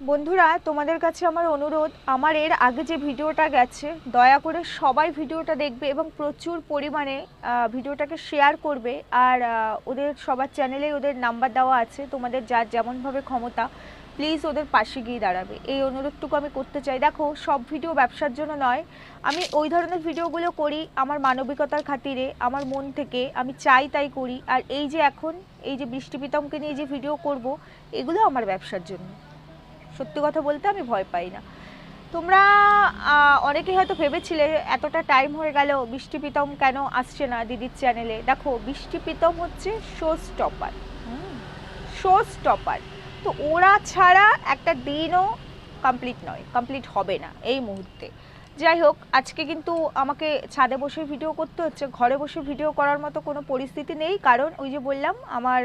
বন্ধুরা, তোমাদের কাছে আমার অনুরোধ, আমার এর আগে যে ভিডিওটা গেছে, দয়া করে সবাই ভিডিওটা দেখবে এবং প্রচুর পরিমাণে ভিডিওটাকে শেয়ার করবে। আর ওদের সবার চ্যানেলে ওদের নাম্বার দেওয়া আছে, তোমাদের যার যেমনভাবে ক্ষমতা প্লিজ ওদের পাশে গিয়ে দাঁড়াবে। এই অনুরোধটুকু আমি করতে চাই। দেখো, সব ভিডিও ব্যবসার জন্য নয়, আমি ওই ধরনের ভিডিওগুলো করি আমার মানবিকতার খাতিরে, আমার মন থেকে, আমি চাই তাই করি। আর এই যে এখন, এই যে বৃষ্টি প্রীতমকে নিয়ে যে ভিডিও করব, এগুলো আমার ব্যবসার জন্য। সত্যি কথা বলতে আমি ভয় পাই না। তোমরা অনেকেই হয়তো ভেবেছিলে এতটা টাইম হয়ে গেল, বৃষ্টি প্রীতম কেন আসছে না দিদির চ্যানেলে দেখো, বৃষ্টি প্রীতম হচ্ছে শো স্টপার শো স্টপার তো ওরা ছাড়া একটা দিনও কমপ্লিট নয় কমপ্লিট হবে না এই মুহূর্তে। যাই হোক, আজকে কিন্তু আমাকে ছাদে বসে ভিডিও করতে হচ্ছে, ঘরে বসে ভিডিও করার মতো কোনো পরিস্থিতি নেই। কারণ ওই যে বললাম, আমার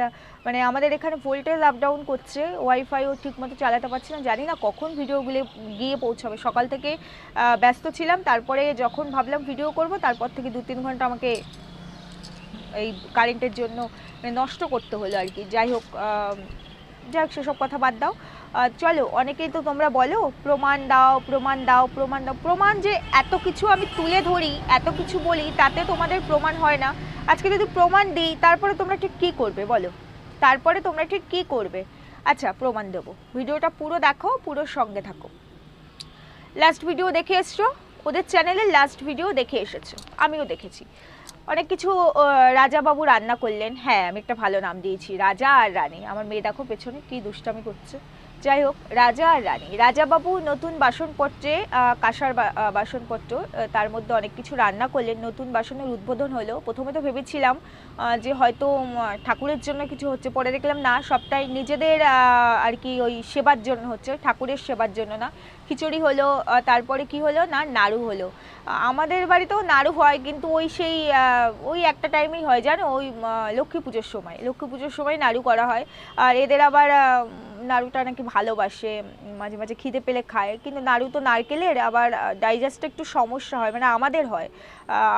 মানে আমাদের এখানে ভোল্টেজ আপ ডাউন করছে ওয়াইফাইও ঠিকমতো চালাতে পারছি না। জানি না কখন ভিডিওগুলো গিয়ে পৌঁছাবে। সকাল থেকে ব্যস্ত ছিলাম, তারপরে যখন ভাবলাম ভিডিও করব, তারপর থেকে দু তিন ঘণ্টা আমাকে এই কারেন্টের জন্য মানে নষ্ট করতে হলো আর কি। যাই হোক যাই হোক, সেসব কথা বাদ দাও। চলো, অনেকেই তো তোমরা বলো, প্রমাণ দাও প্রমাণ দাও প্রমাণ দাও। প্রমাণ যে এত কিছু আমি তুলে ধরি, এত কিছু বলি, তাতে তোমাদের প্রমাণ হয় না। আজকে যদি প্রমাণ দিই, তারপরে তোমরা ঠিক কী করবে বলো? তারপরে তোমরা ঠিক কী করবে? আচ্ছা প্রমাণ দেবো। ভিডিওটা পুরো দেখো, পুরো সঙ্গে থাকো। লাস্ট ভিডিও দেখে এসছো? ওদের চ্যানেলে লাস্ট ভিডিও দেখে এসেছ। আমিও দেখেছি। অনেক কিছু রাজাবাবু রান্না করলেন। হ্যাঁ আমি একটা ভালো নাম দিয়েছি, রাজা আর রানী। আমার মেয়ে দেখো পেছনে কি দুষ্টামি করছে? যাই হোক, রাজা আর রানী। রাজাবাবু নতুন বাসনপত্রে কাঁসার বাসনপত্র তার মধ্যে অনেক কিছু রান্না করলেন। নতুন বাসনের উদ্বোধন হলো। প্রথমে তো ভেবেছিলাম যে হয়তো ঠাকুরের জন্য কিছু হচ্ছে, পরে দেখলাম না, সবটাই নিজেদের আর কি ওই সেবার জন্য হচ্ছে, ঠাকুরের সেবার জন্য না। খিচুড়ি হলো তারপরে কি হলো না, নাড়ু হলো। আমাদের বাড়িতেও নাড়ু হয়, কিন্তু ওই সেই ওই একটা টাইমেই হয়, জানো? ওই লক্ষ্মী পুজোর সময়। লক্ষ্মী পুজোর সময় নাড়ু করা হয়। আর এদের আবার নাড়ুটা নাকি ভালোবাসে মাঝে মাঝে খিদে পেলে খায়। কিন্তু নাড়ু তো নারকেলের, আবার ডাইজেস্টে একটু সমস্যা হয় মানে আমাদের হয়।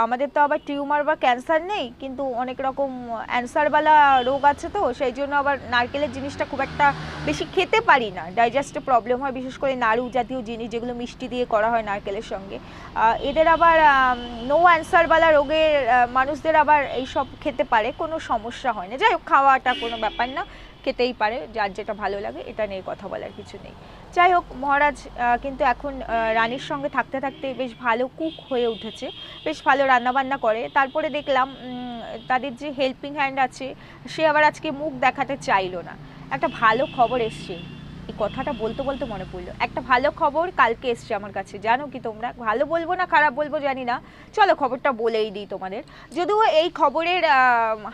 আমাদের তো আবার টিউমার বা ক্যান্সার নেই, কিন্তু অনেক রকম অ্যান্সারওয়ালা রোগ আছে তো, সেই জন্য আবার নারকেলের জিনিসটা খুব একটা বেশি খেতে পারি না। ডাইজেস্টে প্রবলেম হয়, বিশেষ করে নাড়ু জাতীয় জিনিস যেগুলো মিষ্টি দিয়ে করা হয় নারকেলের সঙ্গে। এদের আবার নো অ্যান্সারওয়ালা রোগের মানুষদের আবার এইসব খেতে পারে, কোনো সমস্যা হয় না। যাই হোক, খাওয়াটা কোনো ব্যাপার না। খেতেই পারে, যার যেটা ভালো লাগে এটা নিয়ে কথা বলার কিছু নেই। যাই হোক, মহারাজ কিন্তু এখন রানীর সঙ্গে থাকতে থাকতে বেশ ভালো কুক হয়ে উঠেছে, বেশ ভালো রান্নাবান্না করে। তারপরে দেখলাম তাদের যে হেল্পিং হ্যান্ড আছে, সে আবার আজকে মুখ দেখাতে চাইলো না। একটা ভালো খবর এসছে। কথাটা বলতে বলতে মনে পড়ল। একটা ভালো খবর কালকে এসছে আমার কাছে, জানো কি তোমরা? ভালো বলব না, খারাপ বলব জানি না। চলো খবরটা বলেই দিই তোমাদের। যদিও এই খবরের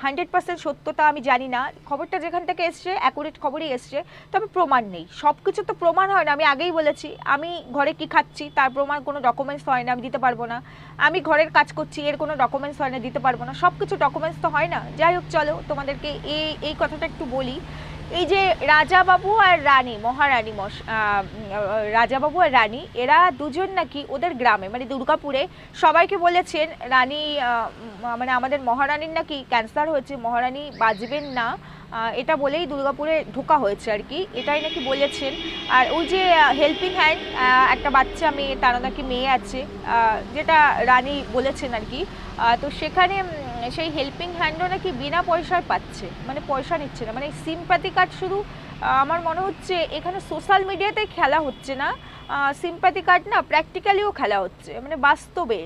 হান্ড্রেড পার্সেন্ট সত্যতা আমি জানি না। খবরটা যেখান থেকে এসছে অ্যাকুরেট খবরই এসছে, তবে প্রমাণ নেই। সব কিছু তো প্রমাণ হয় না, আমি আগেই বলেছি। আমি ঘরে কি খাচ্ছি, তার প্রমাণ কোনো ডকুমেন্টস হয় না, আমি দিতে পারব না। আমি ঘরের কাজ করছি, এর কোনো ডকুমেন্টস হয় না, দিতে পারব না। সব কিছু ডকুমেন্টস তো হয় না। যাই হোক, চলো তোমাদেরকে এই এই কথাটা একটু বলি। এই যে রাজাবাবু আর রানী, মহারানী রাজাবাবু আর রানী, এরা দুজন নাকি ওদের গ্রামে মানে দুর্গাপুরে সবাইকে বলেছেন, রানী মানে আমাদের মহারানীর নাকি ক্যান্সার হয়েছে, মহারানী বাঁচবেন না এটা বলেই দুর্গাপুরে ঢোকা হয়েছে আর কি, এটাই নাকি বলেছেন। আর ওই যে হেল্পিং হ্যান্ড একটা বাচ্চা মেয়ে, তারও নাকি মেয়ে আছে যেটা রানী বলেছেন আর কি তো সেখানে উম, সেই হেল্পিং হ্যান্ডও নাকি বিনা পয়সায় পাচ্ছে। মানে পয়সা নিচ্ছে না। মানে সিম্প্যাথি কার্ড শুধু আমার মনে হচ্ছে এখানে সোশ্যাল মিডিয়াতে খেলা হচ্ছে না। সিম্প্যাথি কার্ড না প্র্যাকটিক্যালিও খেলা হচ্ছে মানে বাস্তবে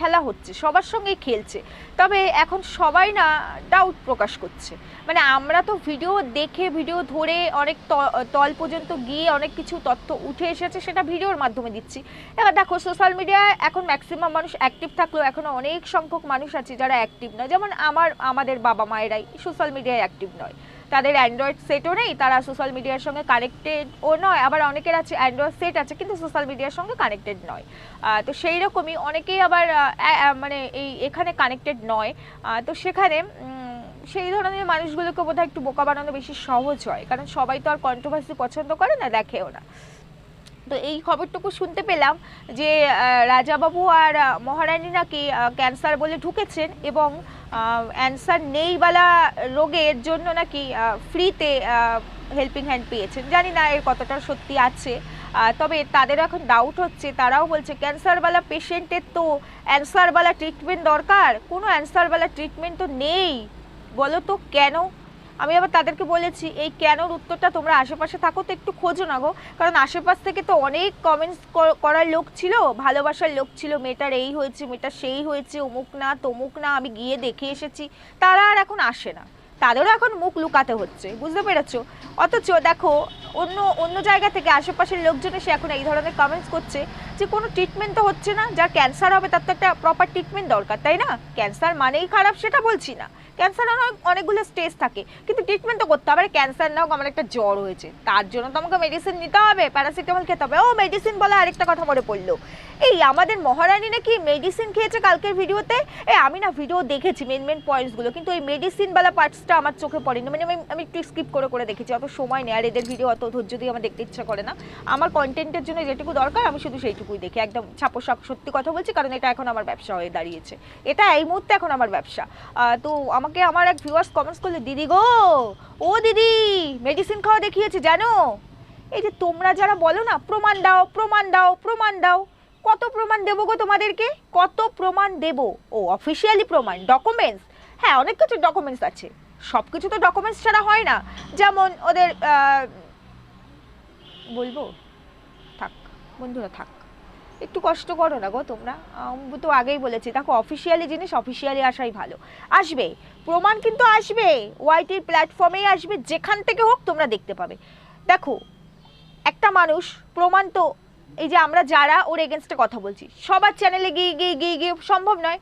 খেলা হচ্ছে, সবার সঙ্গেই খেলছে। তবে এখন সবাই না ডাউট প্রকাশ করছে। মানে আমরা তো ভিডিও দেখে ভিডিও ধরে অনেক তল পর্যন্ত গিয়ে অনেক কিছু তথ্য উঠে এসেছে, সেটা ভিডিওর মাধ্যমে দিচ্ছি। এবার দেখো সোশ্যাল মিডিয়ায় এখন ম্যাক্সিমাম মানুষ অ্যাক্টিভ থাকলেও এখন অনেক সংখ্যক মানুষ আছে যারা অ্যাক্টিভ নয়। যেমন আমার, আমাদের বাবা মায়েরাই সোশ্যাল মিডিয়ায় অ্যাক্টিভ নয়। তাদের অ্যান্ড্রয়েড সেটও নেই, তারা সোশ্যাল মিডিয়ার সঙ্গে কানেক্টেড ও নয়, আবার অনেকের আছে অ্যান্ড্রয়েড সেট আছে, কিন্তু সোশ্যাল মিডিয়ার সঙ্গে কানেক্টেড নয়। তো সেই রকমই অনেকেই আবার মানে এই এখানে কানেক্টেড নয়। তো সেখানে সেই ধরনের মানুষগুলোকে বোধহয় একটু বোকা বানানো বেশি সহজ হয়, কারণ সবাই তো আর কন্ট্রোভার্সি পছন্দ করে না, দেখেও না। তো এই খবরটুকু শুনতে পেলাম যে রাজাবাবু আর মহারানী নাকি ক্যান্সার বলে ঢুকেছেন এবং অ্যান্সার নেইওয়ালা রোগের জন্য নাকি ফ্রিতে হেল্পিং হ্যান্ড পেয়েছেন। জানি না এর কতটা সত্যি আছে। তবে তাদের এখন ডাউট হচ্ছে। তারাও বলছে ক্যান্সারওয়ালা পেশেন্টের তো অ্যান্সারওয়ালা ট্রিটমেন্ট দরকার। কোনো অ্যান্সারওয়ালা ট্রিটমেন্ট তো নেই। বলো তো কেন আমি আবার তাদেরকে বলেছি, এই কেনর উত্তরটা তোমরা আশেপাশে থাকো তো একটু খোঁজো না গো। কারণ আশেপাশ থেকে তো অনেক কমেন্টস করার লোক ছিল, ভালোবাসার লোক ছিল, মেয়েটার এই হয়েছে, মেয়েটার সেই হয়েছে, অমুক না, তমুক না, আমি গিয়ে দেখে এসেছি। তারা আর এখন আসে না। তাদেরও এখন মুখ লুকাতে হচ্ছে, বুঝতে পেরেছ? অথচ দেখো, অন্য অন্য জায়গা থেকে আশেপাশের লোকজন এসে এখন এই ধরনের কমেন্টস করছে। যে কোনো ট্রিটমেন্ট তো হচ্ছে না। যার ক্যান্সার হবে, তার তো একটা প্রপার ট্রিটমেন্ট দরকার, তাই না? ক্যান্সার মানেই খারাপ, সেটা বলছি না। ক্যান্সার অনেক, অনেকগুলো স্টেজ থাকে, কিন্তু ট্রিটমেন্ট তো করতে হবে। ক্যান্সার না হোক আমার একটা জ্বর হয়েছে, তার জন্য তো আমাকে মেডিসিন নিতে হবে প্যারাসিটামল খেতে হবে। ও মেডিসিন বলে আরেকটা কথা মনে পড়ল। এই আমাদের মহারানী নাকি মেডিসিন খেয়েছে কালকের ভিডিওতে? এই আমি না ভিডিও দেখেছি মেন মেন পয়েন্টসগুলো কিন্তু ওই মেডিসিনওয়ালা পার্টসটা আমার চোখে পড়েনি। মানে আমি আমি একটু স্কিপ করে করে দেখেছি, অত সময় নেই, আর এদের ভিডিও অত ধৈর্য দিয়ে আমার দেখতে ইচ্ছা করে না। আমার কন্টেন্টের জন্য যেটুকু দরকার, আমি শুধু সেইটুকুই দেখি একদম ছাপো সাপ সত্যি কথা বলছি, কারণ এটা এখন আমার ব্যবসা হয়ে দাঁড়িয়েছে। এটা এই মুহূর্তে এখন আমার ব্যবসা। তো আমাকে আমার এক ভিউয়ার্স কমেন্টস করলে, দিদি গো, ও দিদি মেডিসিন খাওয়া দেখিয়েছে, জানো? এই যে তোমরা যারা বলো না, প্রমাণ দাও প্রমাণ দাও প্রমাণ দাও, কত প্রমাণ দেবো গো তোমাদেরকে? কত প্রমাণ দেবো? ও অফিসিয়ালি প্রমাণ ডকুমেন্টস হ্যাঁ অনেক কিছু ডকুমেন্টস আছে। সব কিছু তো ডকুমেন্টস ছাড়া হয় না। যেমন ওদের বলব? থাক, বন্ধুরা থাক। একটু কষ্ট করো না গো তোমরা। আমি, তো আগেই বলেছি, দেখো অফিসিয়ালি জিনিস অফিসিয়ালি আসাই ভালো। আসবে, প্রমাণ কিন্তু আসবে ওয়াইটির প্ল্যাটফর্মেই আসবে, যেখান থেকে হোক তোমরা দেখতে পাবে। দেখো, একটা মানুষ, প্রমাণ তো, এই যে আমরা যারা, ওর এগেনস্টে কথা বলছি। সবার চ্যানেলে গিয়ে গিয়ে গিয়ে গিয়ে সম্ভব নয়।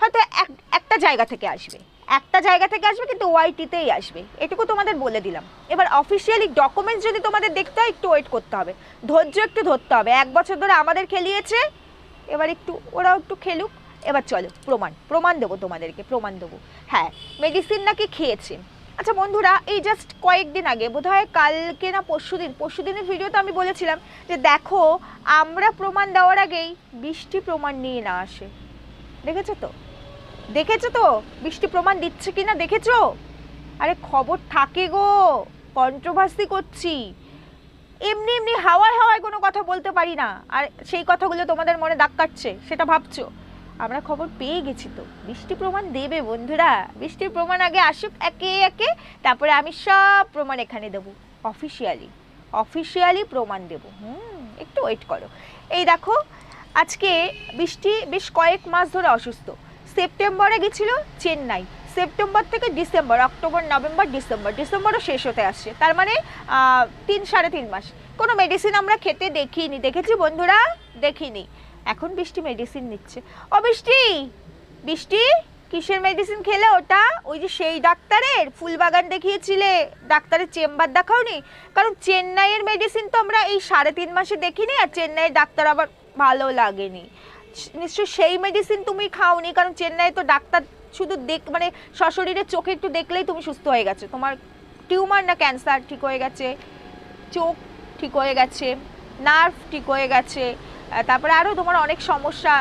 হয়তো এক, একটা জায়গা থেকে আসবে। একটা জায়গা থেকে আসবে কিন্তু ওয়াইটিতেই আসবে। এটুকু তোমাদের বলে দিলাম। এবার অফিসিয়ালি ডকুমেন্টস যদি তোমাদের দেখতে হয়, একটু ওয়েট করতে হবে। ধৈর্য একটু ধরতে হবে। এক বছর ধরে আমাদের খেলিয়েছে। এবার একটু, ওরাও একটু খেলুক। এবার চলো, প্রমাণ। প্রমাণ দেবো তোমাদেরকে, প্রমাণ দেবো। হ্যাঁ মেডিসিন নাকি খেয়েছে। আচ্ছা বন্ধুরা, এই জাস্ট কয়েকদিন আগে, বোধহয় কালকে না পরশুদিন, পরশুদিনের ভিডিওতে আমি বলেছিলাম যে দেখো, আমরা প্রমাণ দেওয়ার আগেই বৃষ্টি প্রমাণ নিয়ে না আসে। দেখেছ তো? দেখেছ তো? বৃষ্টি প্রমাণ দিচ্ছে কি না দেখেছ? আরে খবর থাকে গো কন্ট্রোভার্সি করছি। এমনি এমনি হাওয়ায় হাওয়ায় কোনো কথা বলতে পারি না। আর সেই কথাগুলো তোমাদের মনে দাগ কাটছে, সেটা ভাবছ? আমরা খবর পেয়ে গেছি তো। বৃষ্টি প্রমাণ দেবে বন্ধুরা। বৃষ্টির প্রমাণ আগে আসুক একে একে, তারপরে আমি সব প্রমাণ এখানে দেবো অফিসিয়ালি অফিসিয়ালি প্রমাণ দেব। হুম, একটু ওয়েট করো। এই দেখো, আজকে বৃষ্টি বেশ কয়েক মাস ধরে অসুস্থ। সেপ্টেম্বরে গেছিল চেন্নাই। সেপ্টেম্বর থেকে ডিসেম্বর, অক্টোবর, নভেম্বর, ডিসেম্বর। ডিসেম্বরও শেষ হতে আসছে। তার মানে তিন সাড়ে তিন মাস। কোনো মেডিসিন আমরা খেতে দেখিনি। দেখেছি বন্ধুরা? দেখিনি। এখন বৃষ্টি মেডিসিন নিচ্ছে। ও বৃষ্টি! বৃষ্টি? কিসের মেডিসিন খেলে ওটা? ওই যে সেই ডাক্তারের ফুলবাগান দেখিয়েছিলে। ডাক্তারের চেম্বার দেখাওনি? কারণ চেন্নাইয়ের মেডিসিন তো আমরা এই সাড়ে তিন মাসে দেখিনি আর চেন্নাইয়ের ডাক্তার আবার ভালো লাগেনি। নিশ্চয়ই সেই মেডিসিন তুমি খাওনি, কারণ চেন্নাই তো ডাক্তার শুধু দেখ মানে সশরীরে চোখে একটু দেখলেই তুমি সুস্থ হয়ে গেছে। তোমার টিউমার না ক্যান্সার ঠিক হয়ে গেছে, চোখ ঠিক হয়ে গেছে নার্ভ ঠিক হয়ে গেছে তারপরে আরও তোমার অনেক সমস্যা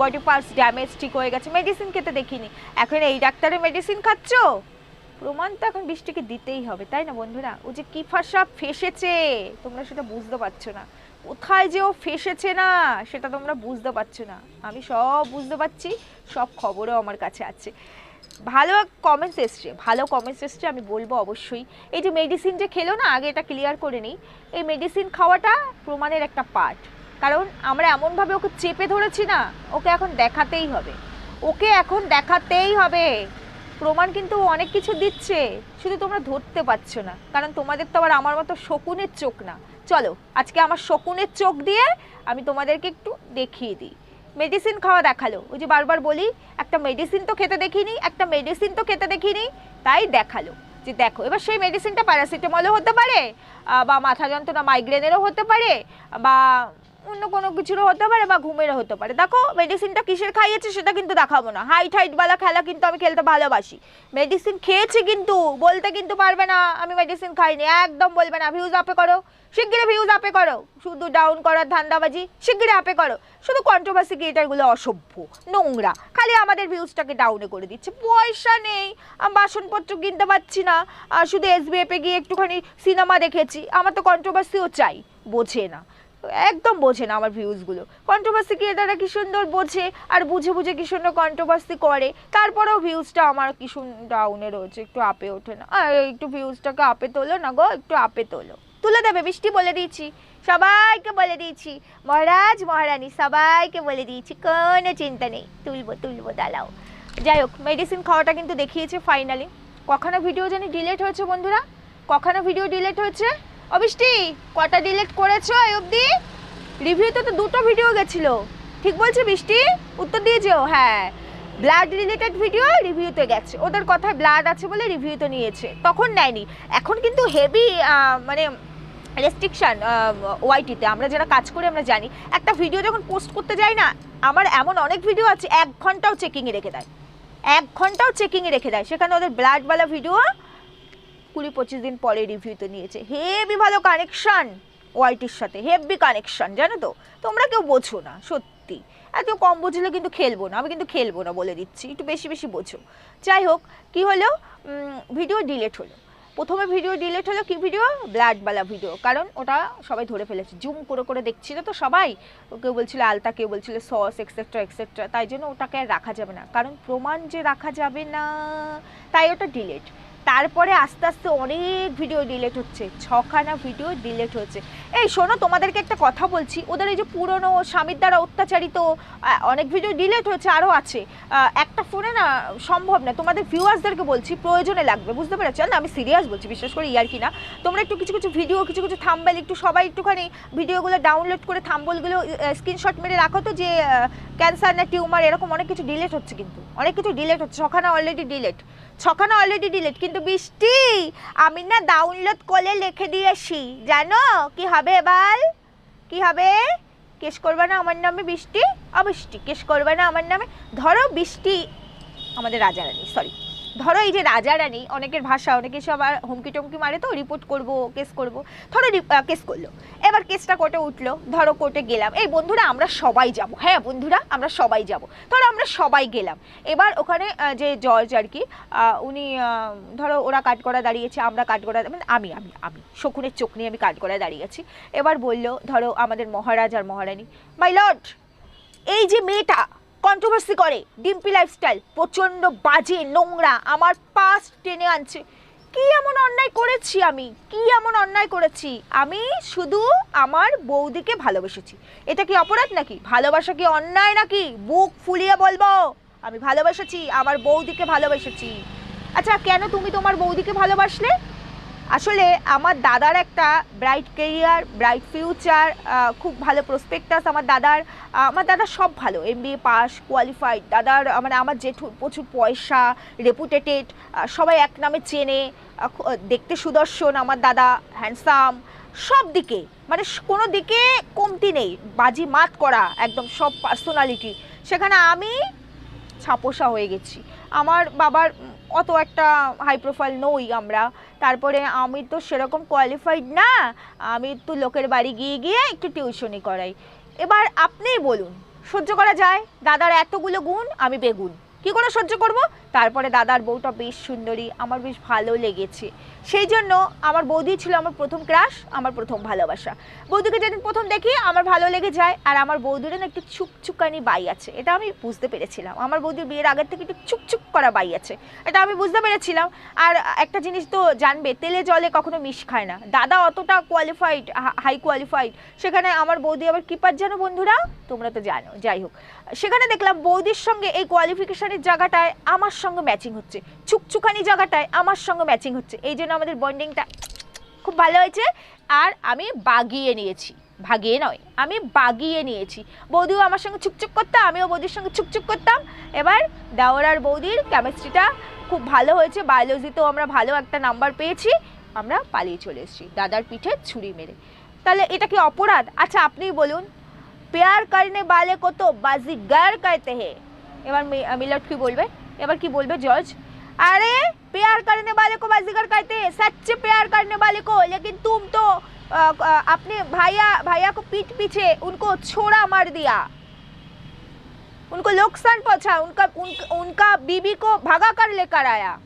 বডি পার্টস ড্যামেজ ঠিক হয়ে গেছে মেডিসিন খেতে দেখিনি। এখন এই ডাক্তারের মেডিসিন খাচ্ছো? প্রমাণ তো এখন বৃষ্টিকে দিতেই হবে, তাই না বন্ধুরা? ও যে কি ফাঁসা ফেসেছে, তোমরা সেটা বুঝতে পারছ না। কোথায় যে ও ফেসেছে না, সেটা তোমরা বুঝতে পারছ না। আমি সব বুঝতে পারছি, সব খবরও আমার কাছে আছে। ভালো কমেন্টস এসছে, ভালো কমেন্টস এসছে, আমি বলব অবশ্যই। এই যে মেডিসিন যে খেলো না, আগে এটা ক্লিয়ার করে নিই। এই মেডিসিন খাওয়াটা প্রমাণের একটা পার্ট কারণ আমরা এমনভাবে ওকে চেপে ধরেছি না, ওকে এখন দেখাতেই হবে। ওকে এখন দেখাতেই হবে। প্রমাণ কিন্তু অনেক কিছু দিচ্ছে। শুধু তোমরা ধরতে পারছ না। কারণ তোমাদের তো আবার আমার মতো শকুনের চোখ না। চলো, আজকে আমার শকুনের চোখ দিয়ে আমি তোমাদেরকে একটু দেখিয়ে দিই। মেডিসিন খাওয়া দেখাল। ওই যে বারবার বলি, একটা মেডিসিন তো খেতে দেখিনি, একটা মেডিসিন তো খেতে দেখিনি, তাই দেখাল। যে দেখো, এবার সেই মেডিসিনটা প্যারাসিটামলও হতে পারে বা মাথা যন্ত্রণা মাইগ্রেনেরও হতে পারে, বা অন্য কোনো কিছুরও হতে পারে বা ঘুমেরও হতে পারে। দেখো মেডিসিনটা কিসের খাইয়েছে সেটা কিন্তু দেখাবো না। হাইট হাইটওয়ালা খেলা কিন্তু আমি খেলতে ভালোবাসি। মেডিসিন খেয়েছি কিন্তু, বলতে কিন্তু পারবে না, আমি মেডিসিন খাইনি। একদম বলবে না ভিউজ আপে করো। শিগগিরই ভিউজ আপে করো। শুধু ডাউন করার ধান্দাবাজি, শিগগিরই আপে করো। শুধু কন্ট্রোভার্সি ক্রিয়েটারগুলো অসভ্য, নোংরা। খালি আমাদের ভিউজটাকে ডাউনে করে দিচ্ছে। পয়সা নেই, আমি বাসনপত্র কিনতে পারছি না। শুধু এসবিএফে গিয়ে একটুখানি সিনেমা দেখেছি। আমার তো কন্ট্রোভার্সিও চাই, বোঝে না। একদম বোঝে না আমার ভিউজগুলো কন্ট্রোভার্সি ক্রিয়েটাররা কি সুন্দর বোঝে, আর বুঝে বুঝে কি সুন্দর কন্ট্রোভার্সি করে, তারপরেও ভিউজটা আমার কি সুন্দর ডাউনে রয়েছে, একটু আপে ওঠে না। একটু ভিউজটাকে আপে তোলো না গো, একটু আপে তোলো। তুলে দেবে, বৃষ্টি বলে দিয়েছি, সবাইকে বলে দিয়েছি। মহারাজ, মহারানী, সবাইকে বলে দিয়েছি, কোনো চিন্তা নেই, তুলবো তুলবো, দাঁড়াও। যাই হোক মেডিসিন খাওয়াটা কিন্তু দেখিয়েছে ফাইনালি কখনো ভিডিও জানি ডিলেট হয়েছে বন্ধুরা? কখনো ভিডিও ডিলেট হয়েছে? অবৃষ্টি কটা ডিলেট করেছ এই অবধি? রিভিউতে তো দুটো ভিডিও গেছিল। ঠিক বলছো বৃষ্টি উত্তর দিয়ে যেও হ্যাঁ। ব্লাড রিলেটেড ভিডিও রিভিউতে গেছে। ওদের কথায় ব্লাড আছে বলে রিভিউতে নিয়েছে। তখন নেয়নি। এখন কিন্তু হেভি মানে রেস্ট্রিকশান ওয়াইটিতে আমরা যারা কাজ করি, আমরা জানি। একটা ভিডিও যখন পোস্ট করতে যাই না, আমার এমন অনেক ভিডিও আছে, এক ঘন্টাও চেকিংয়ে রেখে দেয়। এক ঘন্টাও চেকিংয়ে রেখে দেয়। সেখানে ওদের ব্লাডওয়ালা ভিডিও কুড়ি পঁচিশ দিন পরে রিভিউতে নিয়েছে। হেভি ভালো কানেকশন ওয়াইটির সাথে হেভি কানেকশান জানো তো? তোমরা কেউ বোঝো না, সত্যি। এত কম বুঝলে কিন্তু খেলব না, আমি কিন্তু খেলব না বলে দিচ্ছি, একটু বেশি বেশি বোঝো। যাই হোক, কি হলো? ভিডিও ডিলেট হলো। প্রথমে ভিডিও ডিলেট হলো কি ভিডিও ব্লাডওয়ালা ভিডিও কারণ ওটা সবাই ধরে ফেলেছে। জুম করে করে দেখছিল তো সবাই। কেউ বলছিল আলতা, কেউ বলছিল সস এক্সেট্রা এক্সেট্রা তাই জন্য ওটাকে রাখা যাবে না। কারণ প্রমাণ যে রাখা যাবে না, তাই ওটা ডিলেট তারপরে আস্তে আস্তে অনেক ভিডিও ডিলেট হচ্ছে। ছখানা ভিডিও ডিলেট হচ্ছে। এই শোনো, তোমাদেরকে একটা কথা বলছি। ওদের এই যে পুরনো স্বামীর দ্বারা অত্যাচারিত অনেক ভিডিও ডিলেট হচ্ছে আরও আছে। একটা ফোনে না সম্ভব না। তোমাদের ভিউয়ার্সদেরকে বলছি, প্রয়োজনে লাগবে। বুঝতে পেরেছ? না, আমি সিরিয়াস বলছি বিশেষ করে, ইয়ার কি না? তোমরা একটু কিছু কিছু ভিডিও কিছু কিছু থাম্বেল একটু সবাই একটুখানি ভিডিওগুলো ডাউনলোড করে থাম্বলগুলো স্ক্রিনশট মেরে রাখো তো যে ক্যান্সার না টিউমার এরকম অনেক কিছু ডিলেট হচ্ছে কিন্তু। অনেক কিছু ডিলেট হচ্ছে, ছখানা অলরেডি ডিলেট ছখানা অলরেডি ডিলেট কিন্তু বৃষ্টি, আমি না ডাউনলোড করে লিখে দিয়েছি, জানো? কি হবে এবার? কি হবে? কেস করবে না আমার নামে বৃষ্টি? অবৃষ্টি কেস করবে না আমার নামে। ধরো বৃষ্টি আমাদের রাজা রাজারানী সরি ধরো এই যে রাজারানী, অনেকের ভাষা, অনেকে সব আর হুমকি টমকি মারে তো রিপোর্ট করব কেস করব। ধরো কেস করল। এবার কেসটা কোর্টে উঠল, ধরো কোর্টে গেলাম। এই বন্ধুরা, আমরা সবাই যাব। হ্যাঁ বন্ধুরা, আমরা সবাই যাব। ধরো আমরা সবাই গেলাম। এবার ওখানে যে জজ আর কি উনি ধরো ওরা করা দাঁড়িয়েছে, আমরা করা মানে আমি আমি আমি, শকুনের চোখ নিয়ে আমি করা দাঁড়িয়েছি এবার বলল, ধরো আমাদের মহারাজ আর মহারানী মাই লর্ড এই যে মেয়েটা কন্ট্রোভার্সি করে। ডিম্পি লাইফস্টাইল প্রচণ্ড বাজে নোংরা, আমার পাস টেনে আনছে। কি এমন অন্যায় করেছি আমি? কি এমন অন্যায় করেছি? আমি শুধু আমার বৌদিকে ভালোবেসেছি। এটা কি অপরাধ নাকি? ভালোবাসা কি অন্যায় নাকি? বুক ফুলিয়ে বলব। আমি ভালোবেসেছি, আমার বৌদিকে ভালোবেসেছি। আচ্ছা কেন তুমি তোমার বৌদিকে ভালোবাসলে? আসলে আমার দাদার একটা ব্রাইট কেরিয়ার ব্রাইট ফিউচার খুব ভালো প্রসপেক্টাস আমার দাদার। আমার দাদা সব ভালো M B A pass qualified দাদার মানে আমার জেঠু, প্রচুর পয়সা রেপুটেটেড সবাই এক নামে চেনে দেখতে সুদর্শন আমার দাদা হ্যান্ডসাম সব দিকে মানে কোনো দিকে কমতি নেই, বাজি মাত করা, একদম সব পার্সোনালিটি সেখানে আমি ছাপোষা হয়ে গেছি। আমার বাবার অত একটা হাই প্রোফাইল নই আমরা। তারপরে আমি তো সেরকম কোয়ালিফাইড না। আমি তো লোকের বাড়ি গিয়ে গিয়ে একটু টিউশনি করাই। এবার আপনিই বলুন, সহ্য করা যায়? দাদার এতগুলো গুণ, আমি বেগুন। কি করে সহ্য করব? তারপরে দাদার বউটা বেশ সুন্দরী, আমার বেশ ভালো লেগেছে। সেই জন্য আমার বৌদি ছিল আমার প্রথম ক্রাশ, আমার প্রথম ভালোবাসা। বৌদিকে যেদিন প্রথম দেখি, আমার ভালো লেগে যায়, আর আমার বৌদির না একটু ছুকছুকানি বাই আছে। এটা আমি বুঝতে পেরেছিলাম। আমার বৌদির বিয়ের আগের থেকে একটু ছুকছুক করা বাই আছে। এটা আমি বুঝতে পেরেছিলাম। আর একটা জিনিস তো জানবে, তেলে জলে কখনো মিশ খায় না। দাদা অতটা কোয়ালিফাইড হাই কোয়ালিফাইড সেখানে আমার বৌদি আবার কিপার জানো বন্ধুরা? তোমরা তো জানো, যাই হোক। সেখানে দেখলাম বৌদির সঙ্গে এই কোয়ালিফিকেশনের জায়গাটায় আমার সঙ্গে ম্যাচিং হচ্ছে। ছুকছুকানি জায়গাটায় আমার সঙ্গে ম্যাচিং হচ্ছে। এই জন্য আমাদের বন্ডিংটা খুব ভালো হয়েছে। আর আমি বাগিয়ে নিয়েছি। ভাগিয়ে নয়, আমি বাগিয়ে নিয়েছি। বৌদিও আমার সঙ্গে চুপচুপ করতাম, আমিও বৌদির সঙ্গে চুপচুপ করতাম। এবার দেওয়ার আর বৌদির কেমিস্ট্রিটা খুব ভালো হয়েছে। বায়োলজিতেও আমরা ভালো একটা নাম্বার পেয়েছি। আমরা পালিয়ে চলে এসেছি দাদার পিঠে ছুরি মেরে। তাহলে এটা কি অপরাধ? আচ্ছা আপনি বলুন। পেয়ার কারণে বালে কত, বাজি গার কাইতে হে? এবার মিলট কি বলবে? এবার কি বলবে, জজ? अरे प्यार करने वाले को बाजीगर कहते हैं सच्चे प्यार करने वाले को लेकिन तुम तो अपने भैया भैया को पीठ पीछे उनको छोड़ा मार दिया। उनको नुकसान पहुँचा उनका उन, उनका बीबी को भगा कर लेकर आया।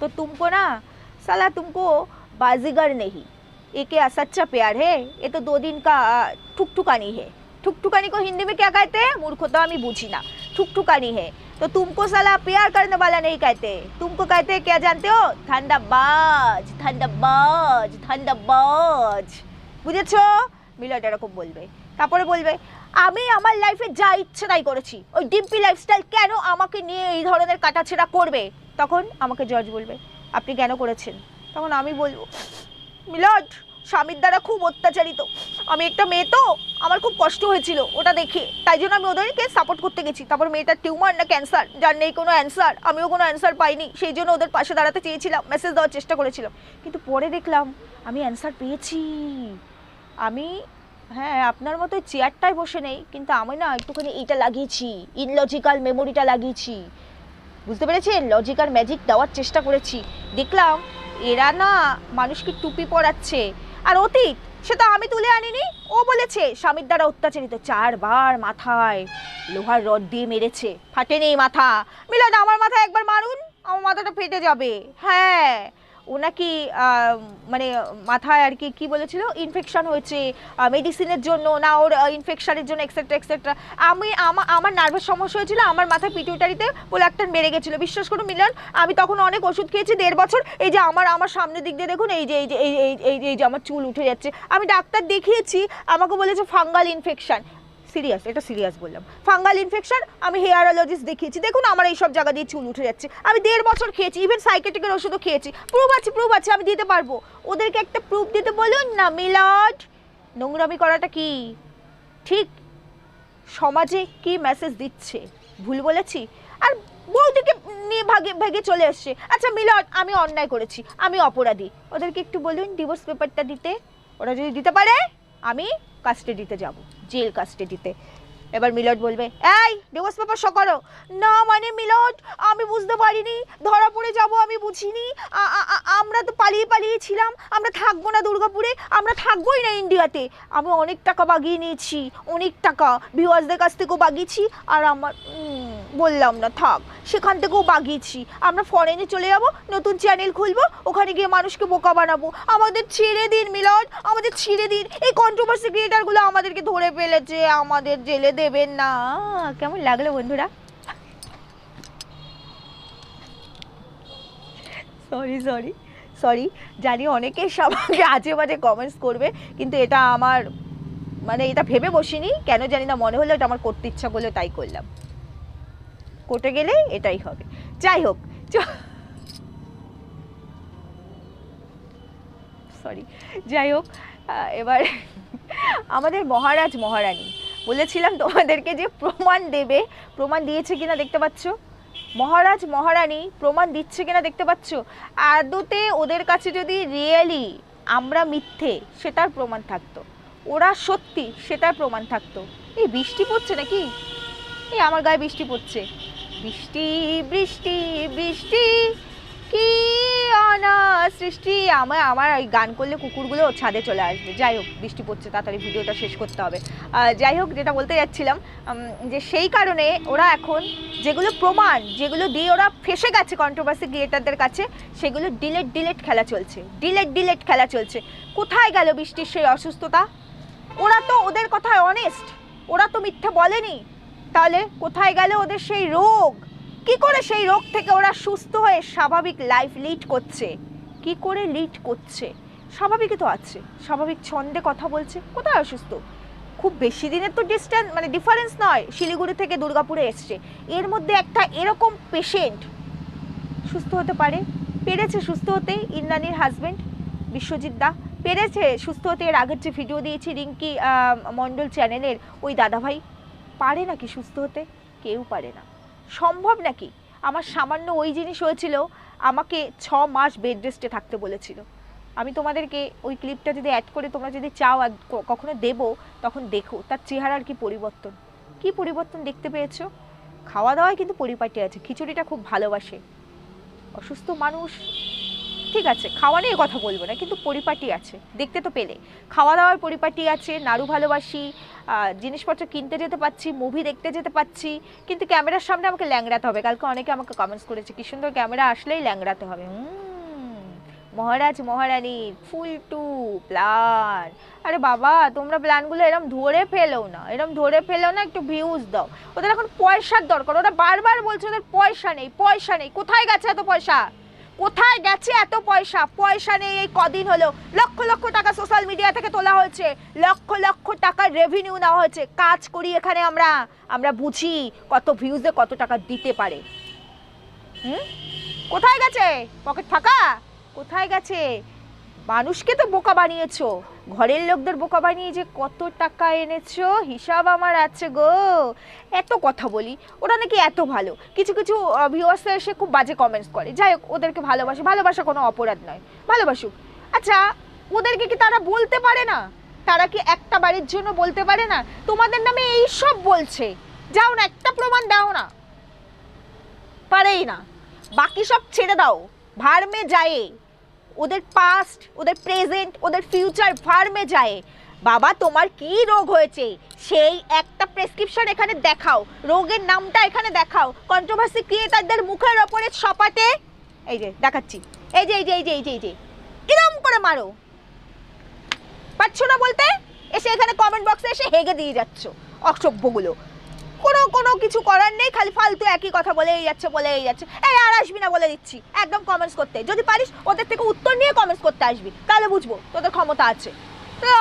तो तुमको ना साला तुमको बाजीगर नहीं ये क्या सच्चा प्यार है? ये तो दो दिन का अ, ठुकठुकानी है। ठुकठुकानी को हिंदी में क्या कहते हैं? मूर्ख तो हम बूझी ना ठुकठुकानी है। तो तुमको साला प्यार करने वाला नहीं कहते तुमको कहते हैं क्या जानते हो ঠান্ডাবাজ ঠান্ডাবাজ ঠান্ডাবাজ বুঝেছো মিলট এরকম বলবে তারপরে বলবে আমি আমার লাইফে যা ইচ্ছে তাই করেছি ওই ডিম্পি লাইফস্টাইল কেন আমাকে নিয়ে এই ধরনের কাটাছেড়া করবে তখন আমাকে জজ বলবে আপনি কেন করেছেন তখন আমি বলবো মিলট স্বামীর দ্বারা খুব অত্যাচারিত। আমি একটা মেয়ে তো, আমার খুব কষ্ট হয়েছিল ওটা দেখে। তাই জন্য আমি ওদেরকে সাপোর্ট করতে গেছি। তারপর মেয়েটার টিউমার না ক্যান্সার যার নেই কোনো অ্যান্সার আমিও কোনো অ্যান্সার পাইনি। সেই জন্য ওদের পাশে দাঁড়াতে চেয়েছিলাম মেসেজ দেওয়ার চেষ্টা করেছিলাম। কিন্তু পরে দেখলাম, আমি অ্যান্সার পেয়েছি। আমি হ্যাঁ আপনার মতো চেয়ারটায় বসে নেই, কিন্তু আমি না একটুখানি এইটা লাগিয়েছি ইনলজিক্যাল মেমোরিটা লাগিয়েছি। বুঝতে পেরেছেন? লজিক আর ম্যাজিক দেওয়ার চেষ্টা করেছি। দেখলাম, এরা না মানুষকে টুপি পরাচ্ছে। আর অতীত, সেটা আমি তুলে আনিনি। ও বলেছে, স্বামীর দ্বারা অত্যাচারিত চারবার মাথায় লোহার রড দিয়ে মেরেছে। ফাটেনি মাথা। মিলন, আমার মাথায় একবার মারুন, আমার মাথাটা ফেটে যাবে। হ্যাঁ ও নাকি মানে মাথায় আর কি কি বলেছিল? ইনফেকশন হয়েছে মেডিসিনের জন্য, না ওর ইনফেকশনের জন্য এক্সেট্রা এক্সেট্রা আমি আমার নার্ভের সমস্যা হয়েছিল, আমার মাথায় পিটুইটারিতে প্রোলাক্টান বেড়ে গেছিল। বিশ্বাস করুন, মিলন, আমি তখন অনেক ওষুধ খেয়েছি, দেড় বছর। এই যে আমার আমার সামনের দিক দিয়ে দেখুন, এই যে এই যে, এই এই যে আমার চুল উঠে যাচ্ছে। আমি ডাক্তার দেখিয়েছি, আমাকে বলেছে ফাঙ্গাল ইনফেকশন সিরিয়াস এটা সিরিয়াস বললাম। ফাঙ্গাল ইনফেকশন আমি হেয়ারোলজিস্ট দেখিয়েছি। দেখুন, আমার এই সব জায়গা দিয়ে চুল উঠে যাচ্ছে। আমি দেড় বছর খেয়েছি ইভেন সাইকেটিকের ওষুধও খেয়েছি। প্রুফ আছে প্রুফ আছে, আমি দিতে পারব। ওদেরকে একটা প্রুফ দিতে বলুন না মিলাড নোংরামি করাটা কি? ঠিক, সমাজে কি মেসেজ দিচ্ছে? ভুল বলেছি? আর বৌদিকে নিয়ে ভাগে ভাগে চলে এসছে। আচ্ছা মিলন আমি অন্যায় করেছি, আমি অপরাধী। ওদেরকে একটু বলুন ডিভোর্স পেপারটা দিতে। ওরা যদি দিতে পারে, আমি কাস্টাডিতে যাব। জেল কাস্টাডিতে। এবার মিলট বলবে, এই ডিভোর্স পেপার শো করো না মানে মিলট, আমি বুঝতে পারিনি। ধরা পড়ে যাব, আমি বুঝিনি। আমরা তো পালিয়ে পালিয়ে ছিলাম। আমরা থাকব না দুর্গাপুরে, আমরা থাকবোই না ইন্ডিয়াতে। আমি অনেক টাকা বাগিয়ে নিয়েছি, অনেক টাকা ভিউয়ার্সদের কাছ থেকেও বাগিয়েছি, আর আমার বললাম না, থাক, সেখান থেকেও বাগিয়েছি। আমরা ফরেনে চলে যাব, নতুন চ্যানেল খুলবো, ওখানে গিয়ে মানুষকে বোকা বানাবো। আমাদের ছেড়ে দিন, মিলন, আমাদের ছেড়ে দিন। এই কন্ট্রোভার্সি ক্রিয়েটারগুলো আমাদেরকে ধরে ফেলেছে, আমাদের জেলে দেবেন না। কেমন লাগল বন্ধুরা? সরি সরি সরি জানি অনেকে সবাইকে আজে বাজে কমেন্টস করবে, কিন্তু এটা আমার মানে এটা ভেবে বসিনি, কেন জানি না, মনে হলো এটা আমার করতে ইচ্ছা করল তাই করলাম। কোর্টে গেলে এটাই হবে। যাই হোক সরি যাই হোক এবার আমাদের মহারাজ, মহারানী, বলেছিলাম তোমাদেরকে যে প্রমাণ দেবে, প্রমাণ দিয়েছে কিনা দেখতে পাচ্ছ? মহারাজ, মহারানী, প্রমাণ দিচ্ছে কিনা দেখতে পাচ্ছ? আদতে ওদের কাছে যদি রিয়েলি আমরা মিথ্যে, সেটার প্রমাণ থাকতো। ওরা সত্যি, সেটার প্রমাণ থাকতো। এই বৃষ্টি পড়ছে নাকি? এই আমার গায়ে বৃষ্টি পড়ছে। বৃষ্টি বৃষ্টি বৃষ্টি, কি অনা সৃষ্টি। আমার আমার ওই গান করলে কুকুরগুলো ছাদে চলে আসবে। যাই হোক, বৃষ্টি পড়ছে, তাড়াতাড়ি ভিডিওটা শেষ করতে হবে। যাই হোক, যেটা বলতে যাচ্ছিলাম যে সেই কারণে ওরা এখন যেগুলো প্রমাণ, যেগুলো দিয়ে ওরা ফেসে গেছে কন্ট্রোভার্সি ক্রিয়েটারদের কাছে, সেগুলো ডিলেট ডিলেট খেলা চলছে। ডিলেট ডিলেট খেলা চলছে। কোথায় গেল বৃষ্টির সেই অসুস্থতা? ওরা তো ওদের কথায় অনেস্ট ওরা তো মিথ্যে বলেনি। তাহলে কোথায় গেলে ওদের সেই রোগ? কি করে সেই রোগ থেকে ওরা সুস্থ হয়ে স্বাভাবিক লাইফ লিড করছে? কি করে লিড করছে? স্বাভাবিকই তো আছে। স্বাভাবিক ছন্দে কথা বলছে। কোথায় অসুস্থ? খুব বেশি দিনের তো ডিস্টেন্স মানে ডিফারেন্স নয়। শিলিগুড়ি থেকে দুর্গাপুরে এসছে। এর মধ্যে একটা এরকম পেশেন্ট সুস্থ হতে পারে। পেরেছে সুস্থ হতে ইন্দ্রাণীর হাজবেন্ড বিশ্বজিৎ দা। পেরেছে সুস্থ হতে এর আগের যে ভিডিও দিয়েছি রিঙ্কি মণ্ডল চ্যানেলের ওই দাদাভাই। পারে নাকি সুস্থ হতে? কেউ পারে না। সম্ভব নাকি? আমার সামান্য ওই জিনিস হয়েছিল, আমাকে ছ মাস বেড রেস্টে থাকতে বলেছিল। আমি তোমাদেরকে ওই ক্লিপটা যদি অ্যাড করে তোমরা যদি চাও কখনো দেবো, তখন দেখো, তার চেহারার কি পরিবর্তন? কি পরিবর্তন দেখতে পেয়েছ? খাওয়া দাওয়ায় কিন্তু পরিপাটি আছে, খিচুড়িটা খুব ভালোবাসে। অসুস্থ মানুষ ঠিক আছে, খাওয়া নিয়ে কথা বলব না, কিন্তু পরিপাটি আছে, দেখতে তো পেলে। খাওয়া দাওয়ার পরিপাটি আছে, নাড়ু ভালোবাসি জিনিসপত্র কিনতে যেতে পাচ্ছি মুভি দেখতে যেতে পাচ্ছি কিন্তু ক্যামেরার সামনে আমাকে ল্যাংড়াতে হবে। কালকে অনেকে আমাকে কমেন্টস করেছে, কি সুন্দর ক্যামেরা, আসলেই ল্যাংড়াতে হবে। মহারাজ মহারানীর ফুল টু প্ল্যান আরে বাবা, তোমরা প্ল্যানগুলো এরম ধরে ফেলো না, এরম ধরে ফেলো না, একটু ভিউজ দাও। ওদের এখন পয়সার দরকার, ওরা বারবার বলছে ওদের পয়সা নেই পয়সা নেই। কোথায় গেছে এত পয়সা? কোথায় গেছে এত পয়সা? পয়সা নেই, এই কদিন হলো। লক্ষ লক্ষ টাকা সোশ্যাল মিডিয়া থেকে তোলা হয়েছে। লক্ষ লক্ষ টাকা রেভিনিউ নেওয়া হয়েছে। কাজ করি এখানে আমরা। আমরা বুঝি কত ভিউজে কত টাকা দিতে পারে। হুম? কোথায় গেছে? পকেট ফাঁকা? কোথায় গেছে? মানুষকে তো বোকা বানিয়েছো। ঘরের লোকদের বোকা বানিয়ে যে কত টাকা এনেছো, হিসাব আমার আছে গো। এত কথা বলি, ওরা নাকি এত ভালো। কিছু কিছু ভিউয়ার্স এসে খুব বাজে কমেন্টস করে। যাই হোক, ওদেরকে ভালোবাসে। ভালোবাসা কোনো অপরাধ নয়। ভালোবাসুক। আচ্ছা ওদেরকে কি তারা বলতে পারে না? তারা কি একটা বাড়ির জন্য বলতে পারে না? তোমাদের নামে এই সব বলছে। যাও না, একটা প্রমাণ দাও না। পারেই না। বাকি সব ছেড়ে দাও। ভার্মে যায়। ওদের পাস্ট ওদের প্রেজেন্ট ওদের ফিউচার ফার্মে যায়। বাবা, তোমার কি রোগ হয়েছে? সেই একটা প্রেসক্রিপশন এখানে দেখাও। রোগের নামটা এখানে দেখাও। কন্ট্রোভার্সি ক্রিয়েটারদের মুখের ওপরে সপাতে এই যে, দেখাচ্ছি। এই যে এই যে এই যে এই যে এই যে। এরম করে মারো। পাচ্ছ না বলতে? এসে এখানে কমেন্ট বক্সে এসে হেগে দিয়ে যাচ্ছ অসভ্যগুলো। কোনো কোনো কিছু করার নেই, খালি ফালতু একই কথা বলেই যাচ্ছে বলেই যাচ্ছে। এই আর আসবি না বলে দিচ্ছি, একদম কমেন্টস করতে। যদি পারিস, ওদের থেকে উত্তর নিয়ে কমেন্টস করতে আসবি। তাহলে বুঝব, তোদের ক্ষমতা আছে।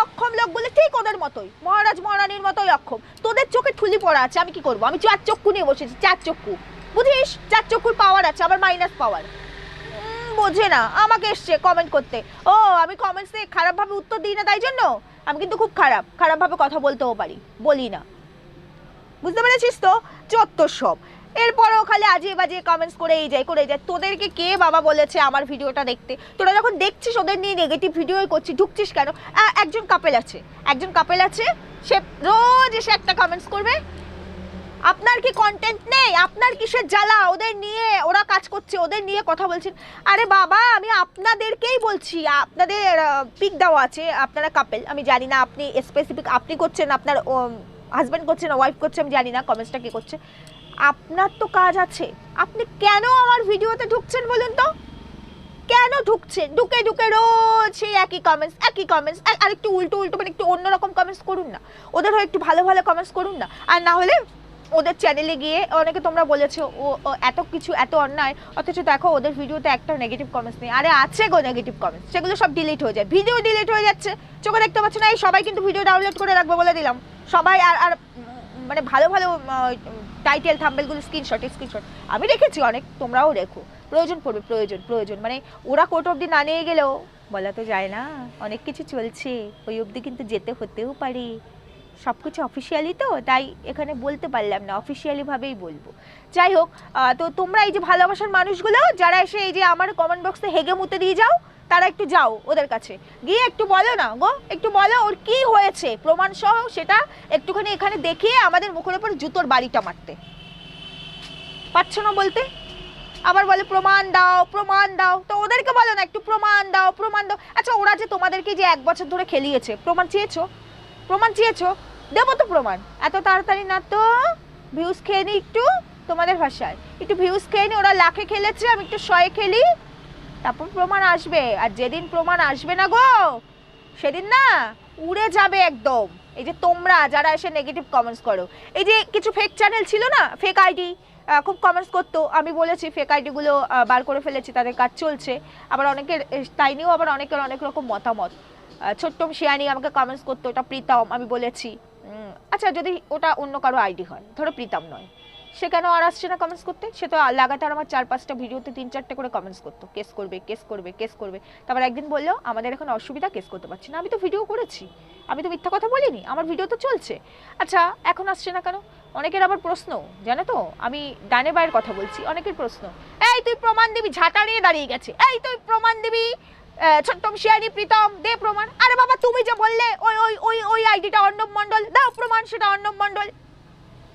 অক্ষম লোকগুলো ঠিক ওদের মতোই, মহারাজ, মহারানীর মতোই অক্ষম। তোদের চোখে ঠুলি পড়া আছে, আমি কি করব? আমি চার চক্ষু নিয়ে বসেছি, চার চক্ষু। বুঝিস? চার চক্ষুর পাওয়ার আছে, আবার মাইনাস পাওয়ার বোঝে না, আমাকে এসছে কমেন্ট করতে। ও, আমি কমেন্টসে খারাপভাবে উত্তর দিই না তাই জন্য? আমি কিন্তু খুব খারাপ, খারাপভাবে কথা বলতেও পারি, বলি না। বুঝতে পেরেছিস তো? চত্বর সব। এরপরেও খালি আজে বাজে কমেন্টস করেই যায় করেই যায়। তোদেরকে কে বাবা বলেছে আমার ভিডিওটা দেখতে? তোরা যখন দেখছিস ওদের নিয়ে নেগেটিভ ভিডিওই করছিস, ঢুকছিস কেন? একজন কাপেল আছে। একজন কাপেল আছে, সে রোজ এসে একটা কমেন্টস করবে, আপনার কি কন্টেন্ট নেই? আপনার কিসের জ্বালা? ওদের নিয়ে ওরা কাজ করছে, ওদের নিয়ে কথা বলছেন আরে বাবা, আমি আপনাদেরকেই বলছি, আপনাদের পিক দেওয়া আছে, আপনারা কাপেল আমি জানি না আপনি স্পেসিফিক আপনি করছেন আপনার হাজব্যান্ড করছে না ওয়াইফ করছে, আমি জানি না কমেন্টসটা কে করছে। আপনার তো কাজ আছে। আপনি কেন আমার ভিডিওতে ঢুকছেন বলুন তো? কেন ঢুকছেন? ঢুকে ঢুকে রোজ সেই একই কমেন্টস একই কমেন্টস আর একটু উল্টো উল্টো মানে একটু অন্যরকম কমেন্টস করুন না। ওদের হয় একটু ভালো ভালো কমেন্টস করুন না। আর না হলে ওদের চ্যানেলে গিয়ে অনেকে তোমরা বলেছ, ও এত কিছু, এত অন্যায়, অথচ দেখো ওদের ভিডিওতে একটা নেগেটিভ কমেন্টস নেই। আরে আছে গো নেগেটিভ কমেন্টস সেগুলো সব ডিলিট হয়ে যায়। ভিডিও ডিলিট হয়ে যাচ্ছে। চোখে দেখতে পাচ্ছ না, এই সবাই কিন্তু ভিডিও ডাউনলোড করে রাখবে বলে দিলাম। সবাই আর আর মানে ভালো ভালো টাইটেল থাম্বেলগুলো স্ক্রিনশট স্ক্রিনশট আমি রেখেছি অনেক, তোমরাও রেখো প্রয়োজন পড়বে, প্রয়োজন প্রয়োজন। মানে ওরা কোর্ট অবধি না নিয়ে গেলেও বলা তো যায় না, অনেক কিছু চলছে। ওই অবধি কিন্তু যেতে হতেও পারে। সব কিছু অফিসিয়ালি তো, তাই এখানে বলতে পারলাম না অফিসিয়ালিভাবেই বলব। যাই হোক তো তোমরা এই যে ভালোবাসার মানুষগুলো, যারা এসে এই যে আমার কমেন্ট বক্সে হেগে মুতে দিয়ে যাও, তারা একটু যাও ওদের কাছে। গিয়ে একটু বলো না গো, একটু বলো ওর কি হয়েছে, প্রমাণ সহ সেটা একটুখানি এখানে দেখিয়ে আমাদের মুখের উপর জুতোর বাড়িটা মারতে। পারছ না বলতে? আবার বলে, প্রমাণ দাও প্রমাণ দাও। তো ওদেরকে বলো না, একটু প্রমাণ দাও প্রমাণ দাও। আচ্ছা ওরা যে তোমাদেরকে যে এক বছর ধরে খেলিয়েছে, প্রমাণ চেয়েছো? প্রমাণ চেয়েছো? দেবো তো প্রমাণ। এত তাড়াতাড়ি না তো? ভিউজ খেয়ে নি একটু? তোমাদের ভাষায়। একটু ভিউজ খেয়ে নি, ওরা লাখে খেলেছে, আমি একটু শয়ে খেলি। তারপর প্রমাণ আসবে। আর যেদিন প্রমাণ আসবে না গো, সেদিন না উড়ে যাবে একদম। এই যে তোমরা যারা এসে নেগেটিভ কমেন্টস করো। এই যে কিছু ফেক চ্যানেল ছিল না? ফেক আইডি খুব কমেন্টস করতো। আমি বলেছি ফেক আইডিগুলো বার করে ফেলেছি, তাদের কাজ চলছে। আবার অনেকের তাই নিয়েও আবার অনেকের অনেক রকম মতামত। আহ, ছোট্টম শিয়ানি আমাকে কমেন্টস করতো ওটা প্রীতম আমি বলেছি। আচ্ছা যদি ওটা অন্য কারও আইডি হয় ধরো প্রীতম নয় সে কেন আর আসছে না কমেন্টস করতে? সে তো লাগাতার আমার চার পাঁচটা ভিডিওতে তিন চারটে করে কমেন্টস করতো কেস করবে কেস করবে কেস করবে। তারপর একদিন বলল আমাদের এখন অসুবিধা কেস করতে পারছি না। আমি তো ভিডিও করেছি আমি তো মিথ্যা কথা বলিনি আমার ভিডিও তো চলছে। আচ্ছা এখন আসছে না কেন? অনেকের আবার প্রশ্ন জানো তো আমি ডানে বায়ের কথা বলছি অনেকের প্রশ্ন এই তুই প্রমাণ দিবি ঝাঁটা নিয়ে দাঁড়িয়ে গেছে। এই তুই প্রমাণ দিবি ছোট্টম শিয়ানি প্রীতম, দে প্রমাণ। আরে বাবা, তুমি যে বললে ওই ওই ওই ওই আইডিটা অর্ণব মণ্ডল, দাও প্রমাণ সেটা অর্ণব মণ্ডল।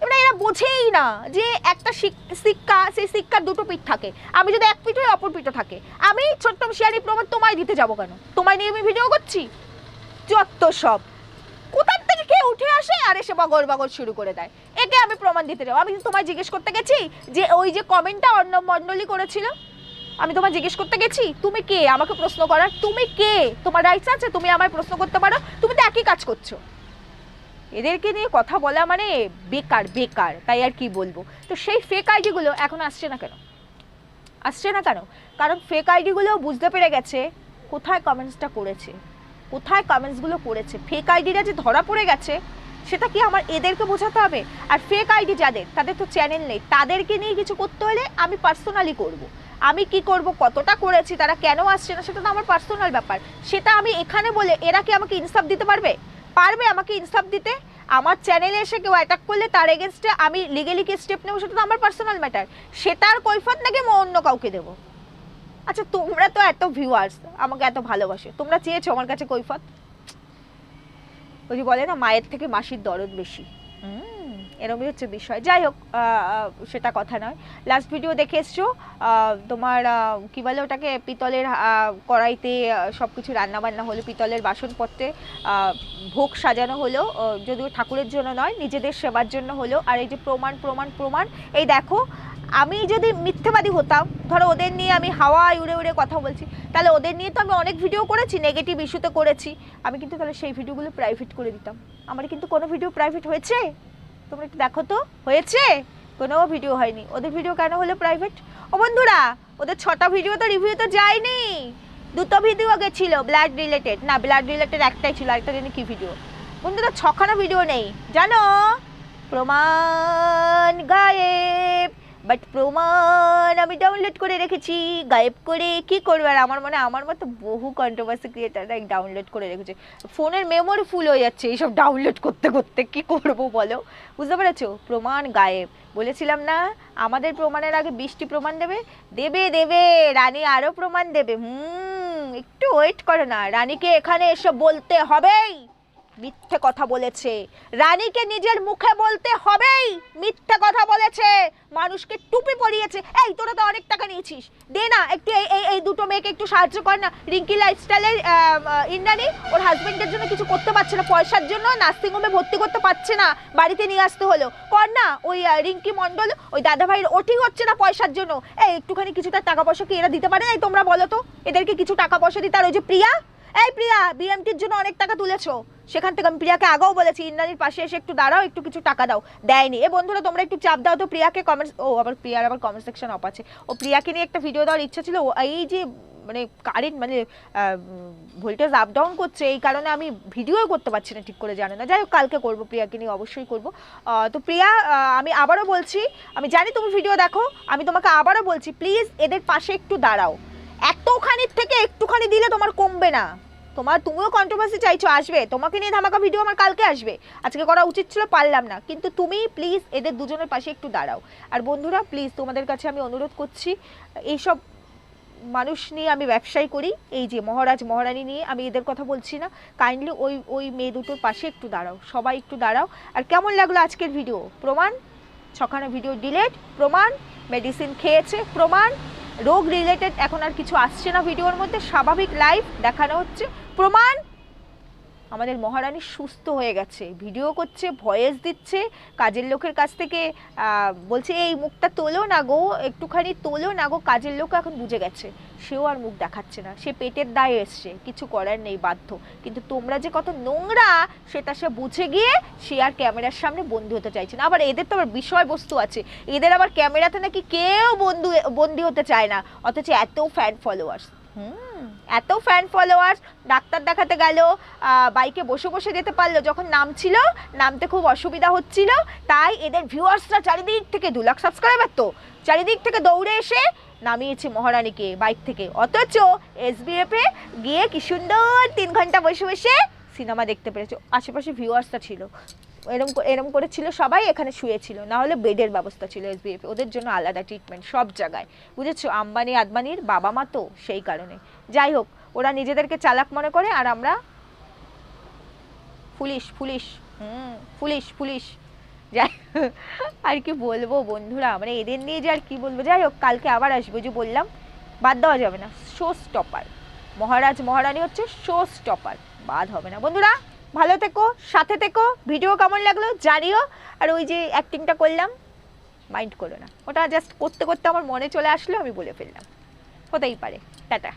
এবার এরা বোঝেই না যে একটা শিক- সিক্কা সেই সিক্কার দুটো পিঠ থাকে। আমি যদি এক পিঠ অপর পিঠও থাকে। আমি ছোট্টম শিয়ানি প্রমাণ তোমায় দিতে যাব কেন? তোমায় নিয়ে আমি ভিডিও করছি? যত সব। কোথার থেকে কে উঠে আসে? আর এসে বগর শুরু করে দেয়। একে আমি প্রমাণ দিতে যাব। আমি তোমায় জিজ্ঞেস করতে গেছি যে ওই যে কমেন্টটা অর্ণব মণ্ডলী করেছিল। আমি তোমায় জিজ্ঞেস করতে গেছি, তুমি কে? আমাকে প্রশ্ন করার তুমি কে? তোমার রাইটস আছে, তুমি আমায় প্রশ্ন করতে পারো, তুমি তো একই কাজ করছ। এদেরকে নিয়ে কথা বলা মানে বেকার বেকার, তাই আর কি বলব? তো সেই ফেক আইডিগুলো এখন আসছে না কেন? আসছে না কেন? কারণ ফেক আইডিগুলো বুঝতে পেরে গেছে কোথায় কমেন্টসটা করেছে। কোথায় কমেন্টসগুলো করেছে? ফেক আইডিটা যে ধরা পড়ে গেছে সেটা কি আমার এদেরকে বোঝাতে হবে? আর ফেক আইডি যাদের, তাদের তো চ্যানেল নেই। তাদেরকে নিয়ে কিছু করতে হলে আমি পার্সোনালি করব। আমি কি করব? কতটা করেছি? তারা কেন আসছে না? সেটা তো আমার পার্সোনাল ব্যাপার। সেটা আমি এখানে বলে এরা কি আমাকে ইনসাফ দিতে পারবে? পারবে আমাকে ইনসাফ দিতে? আমার চ্যানেলে এসে কেউ অ্যাটাক করলে তার এগেনস্টে আমি লিগেলি কি স্টেপ নেব? সেটা তো আমার পার্সোনাল ম্যাটার সেটার কৈফত নাকি আমি অন্য কাউকে দেবো? আচ্ছা তোমরা তো এত ভিউয়ার্স আমাকে এত ভালোবাসে। তোমরা চেয়েছো আমার কাছে কৈফত? ওই যে বলে না মায়ের থেকে মাসির দরদ বেশি। হুম, এরমই হচ্ছে বিষয়। যাই হোক সেটা কথা নয়। লাস্ট ভিডিও দেখে এসছো তোমার কি বলে ওটাকে পিতলের কড়াইতে সব কিছু রান্নাবান্না হলো পিতলের বাসনপত্রে আহ, ভোগ সাজানো হলো যদিও ঠাকুরের জন্য নয় নিজেদের সেবার জন্য হলো। আর এই যে প্রমাণ প্রমাণ প্রমাণ এই দেখো আমি যদি মিথ্যেবাদী হতাম, ধরো ওদের নিয়ে আমি হাওয়ায় উড়ে উড়ে কথা বলছি, তাহলে ওদের নিয়ে তো আমি অনেক ভিডিও করেছি নেগেটিভ ইস্যুতে করেছি। আমি কিন্তু তাহলে সেই ভিডিওগুলো প্রাইভেট করে দিতাম। আমার কিন্তু কোনো ভিডিও প্রাইভেট হয়েছে? তোমরা একটু দেখো তো, হয়েছে? কোনো ভিডিও হয়নি। ওদের ভিডিও কেন হলো প্রাইভেট ও বন্ধুরা, ওদের ছটা ভিডিও তো রিভিউ তো যায়নি। দুটো ভিডিও গেছিল ব্লাড রিলেটেড না ব্লাড রিলেটেড একটাই ছিল, আরেকটা জানি কী ভিডিও বন্ধুরা, ছখানা ভিডিও নেই। জানো? প্রমাণ গায়েব। বাট প্রমাণ আমি ডাউনলোড করে রেখেছি, গায়েব করে কি করবে? আর আমার মনে, আমার মতো বহু কন্ট্রোভার্সি ক্রিয়েটাররা ডাউনলোড করে রেখেছে। ফোনের মেমোরি ফুল হয়ে যাচ্ছে এইসব ডাউনলোড করতে করতে, কি করব বলো? বুঝতে পেরেছ? প্রমাণ গায়েব। বলেছিলাম না, আমাদের প্রমাণের আগে বৃষ্টি প্রমাণ দেবে? দেবে দেবে। রানী আরও প্রমাণ দেবে। হুম, একটু ওয়েট করো না। রানীকে এখানে এসে বলতে হবেই। মিথ্যে কথা বলেছে। রানীকে নিজের মুখে বলতে হবেই, মিথ্যে কথা বলেছে। মানুষকে টুপি পরিয়েছে। এই, তোরা তো অনেক টাকা নিয়েছিস। দে না, একটু এই এই দুটো মেয়েকে একটু সাহায্য কর না। রিঙ্কি লাইফস্টাইলের ইন্দ্রাণী ওর হাজবেন্ডের জন্য কিছু করতে পারছে না, পয়সার জন্য। নার্সিং হোমে ভর্তি করতে পারছে না, বাড়িতে নিয়ে আসতে হলো। কর না, ওই রিঙ্কি মণ্ডল, ওই দাদা ভাইয়ের ও হচ্ছে না পয়সার জন্য। এই, একটুখানি কিছু তার টাকা পয়সা কি এরা দিতে পারে? না তোমরা বলো তো। এদেরকে কিছু টাকা পয়সা দিতে। আর ওই যে প্রিয়া এই প্রিয়া বিএমটির জন্য অনেক টাকা তুলেছো। সেখান থেকে আমি প্রিয়াকে আগেও বলেছি, ইন্দ্রাণীর পাশে এসে একটু দাঁড়াও, একটু কিছু টাকা দাও। দেয়নি। এ বন্ধুরা, তোমরা একটু চাপ দাও তো প্রিয়াকে কমেন্টস ও, আবার প্রিয়ার আবার কমেন্ট সেকশন অফ আছে। ও প্রিয়াকে নিয়ে একটা ভিডিও দেওয়ার ইচ্ছা ছিল। এই যে মানে কারেন্ট মানে ভোল্টেজ আপ ডাউন করছে, এই কারণে আমি ভিডিও করতে পারছি না ঠিক করে, জানো না। যাই হোক, কালকে করব, প্রিয়াকে নিয়ে অবশ্যই করব। তো প্রিয়া আমি আবারও বলছি, আমি জানি তুমি ভিডিও দেখো, আমি তোমাকে আবারও বলছি প্লিজ এদের পাশে একটু দাঁড়াও। এতখানি থেকে একটুখানি দিলে তোমার কমবে না। তোমার, তুমিও কন্ট্রোভার্সি চাইছো, আসবে। তোমাকে নিয়ে ধামাকা ভিডিও আমার কালকে আসবে। আজকে করা উচিত ছিল, পারলাম না। কিন্তু তুমি প্লিজ এদের দুজনের পাশে একটু দাঁড়াও। আর বন্ধুরা প্লিজ তোমাদের কাছে আমি অনুরোধ করছি, এইসব মানুষ নিয়ে আমি ব্যবসায় করি। এই যে মহারাজ, মহারানী নিয়ে আমি এদের কথা বলছি না। কাইন্ডলি ওই ওই মেয়ে দুটোর পাশে একটু দাঁড়াও। সবাই একটু দাঁড়াও। আর কেমন লাগল আজকের ভিডিও প্রমাণ? ছখানা ভিডিও ডিলেট প্রমাণ? মেডিসিন খেয়েছে? প্রমাণ? রোগ রিলেটেড এখন আর কিছু আসছে না ভিডিওর মধ্যে। স্বাভাবিক লাইফ দেখানো হচ্ছে। প্রমাণ আমাদের মহারানী সুস্থ হয়ে গেছে। ভিডিও করছে ভয়েস দিচ্ছে, কাজের লোকের কাছ থেকে বলছে, এই মুখটা তোলো না গো, একটুখানি তোলো না গো, কাজের লোক এখন বুঝে গেছে। সেও আর মুখ দেখাচ্ছে না। সে পেটের দায়ে এসছে, কিছু করার নেই, বাধ্য। কিন্তু তোমরা যে কত নোংরা, সেটা সে বুঝে গিয়ে সে আর ক্যামেরার সামনে বন্দি হতে চাইছে না। আবার এদের তো আবার বিষয়বস্তু আছে। এদের আবার ক্যামেরাতে নাকি কেউ বন্ধু, বন্দি হতে চায় না। অথচ এত ফ্যান ফলোয়ার্স হুম। এত ফ্যান ফলোয়ার্স ডাক্তার দেখাতে গেল বাইকে বসে বসে যেতে পারল, যখন নামছিল, নামতে খুব অসুবিধা হচ্ছিল, তাই এদের ভিউয়ার্সরা চারিদিক থেকে দু লাখ সাবস্ক্রাইবার তো, চারিদিক থেকে দৌড়ে এসে নামিয়েছে মহারানীকে বাইক থেকে। অথচ এসবিএফ গিয়ে কি সুন্দর তিন ঘণ্টা বসে বসে সিনেমা দেখতে পেরেছে। আশেপাশে ভিউয়ার্সটা ছিল। এরম এরম করে ছিল সবাই, এখানে শুয়েছিল। না হলে বেডের ব্যবস্থা ছিল এসবিএফ ওদের জন্য আলাদা ট্রিটমেন্ট সব জায়গায়। বুঝেছ? আম্বানি আদমানির বাবা মা তো সেই কারণে। যাই হোক, ওরা নিজেদেরকে চালাক মনে করে আর আমরা পুলিশ পুলিশ, হুম, পুলিশ পুলিশ। যাই আর কি বলব বন্ধুরা মানে এদের নিয়ে যে আর কি বলব। যাই হোক, কালকে আবার আসব যে বললাম, বাদ দেওয়া যাবে না, শো স্টপার। মহারাজ, মহারানী হচ্ছে শো স্টপার, বাদ হবে না। বন্ধুরা, ভালো থেকো, সাথে থেকো, ভিডিও কেমন লাগল জানিও। আর ওই যে অ্যাক্টিংটা করলাম মাইন্ড করো না। ওটা জাস্ট করতে করতে আমার মনে চলে আসলো, আমি বলে ফেললাম। হতেই পারে। টাটা।